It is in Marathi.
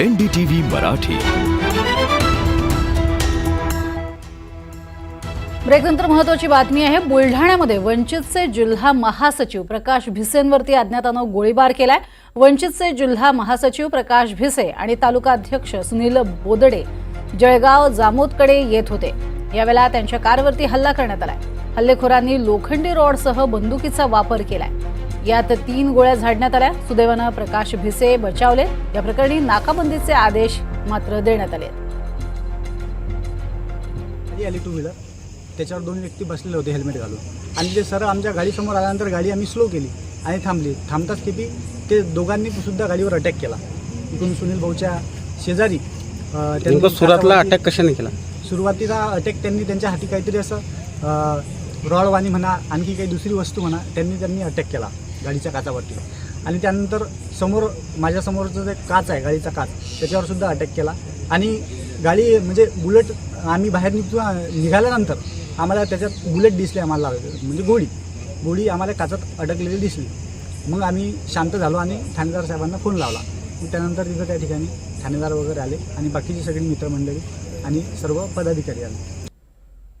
एनडीटीव्ही मराठी. ब्रेकनंतर महत्वाची बातमी आहे बुलढाण्यामध्ये वंचितचे जिल्हा महासचिव प्रकाश भिसेंवरती अज्ञातानं गोळीबार केलाय. वंचितचे जिल्हा महासचिव प्रकाश भिसे आणि तालुका अध्यक्ष सुनील बोदडे जळगाव जामोदकडे येत होते. यावेळेला त्यांच्या कारवरती हल्ला करण्यात आलाय. हल्लेखोरांनी लोखंडी रॉडसह बंदुकीचा वापर केलाय. यात तीन गोळ्या झाडण्यात आल्या. सुदैवानं प्रकाश भिसे बचावले. या प्रकरणी नाकाबंदीचे आदेश मात्र देण्यात आले. आली टू व्हीलर त्याच्यावर दोन व्यक्ती बसलेले होते हेल्मेट घालून. आणि ते सर आमच्या गाडीसमोर आल्यानंतर गाडी आम्ही स्लो केली आणि थांबली. थांबताच किती? ते दोघांनी सुद्धा गाडीवर अटॅक केला. इकडून सुनील भाऊच्या शेजारी अं, त्यांनी काचावरती- अटॅक कशाने केला? सुरुवातीला अटॅक त्यांनी त्यांच्या हाती काहीतरी असं रॉडवाणी म्हणा आणखी काही दुसरी वस्तू म्हणा त्यांनी त्यांनी अटॅक केला. गाडीच्या काचावरती. आणि त्यानंतर समोर माझ्यासमोरचं जे काच आहे गाडीचा काच त्याच्यावर सुद्धा अटॅक केला. आणि गाडी म्हणजे बुलेट आम्ही बाहेर निघतो निघाल्यानंतर आम्हाला त्याच्यात बुलेट दिसले आम्हाला म्हणजे गोळी. गोळी आम्हाला काचात अडकलेली दिसली. मग आम्ही शांत झालो आणि ठाणेदार साहेबांना फोन लावला. मग त्यानंतर तिथं त्या ठिकाणी ठाणेदार वगैरे आले आणि बाकीची सगळी मित्रमंडळी आणि सर्व पदाधिकारी आले.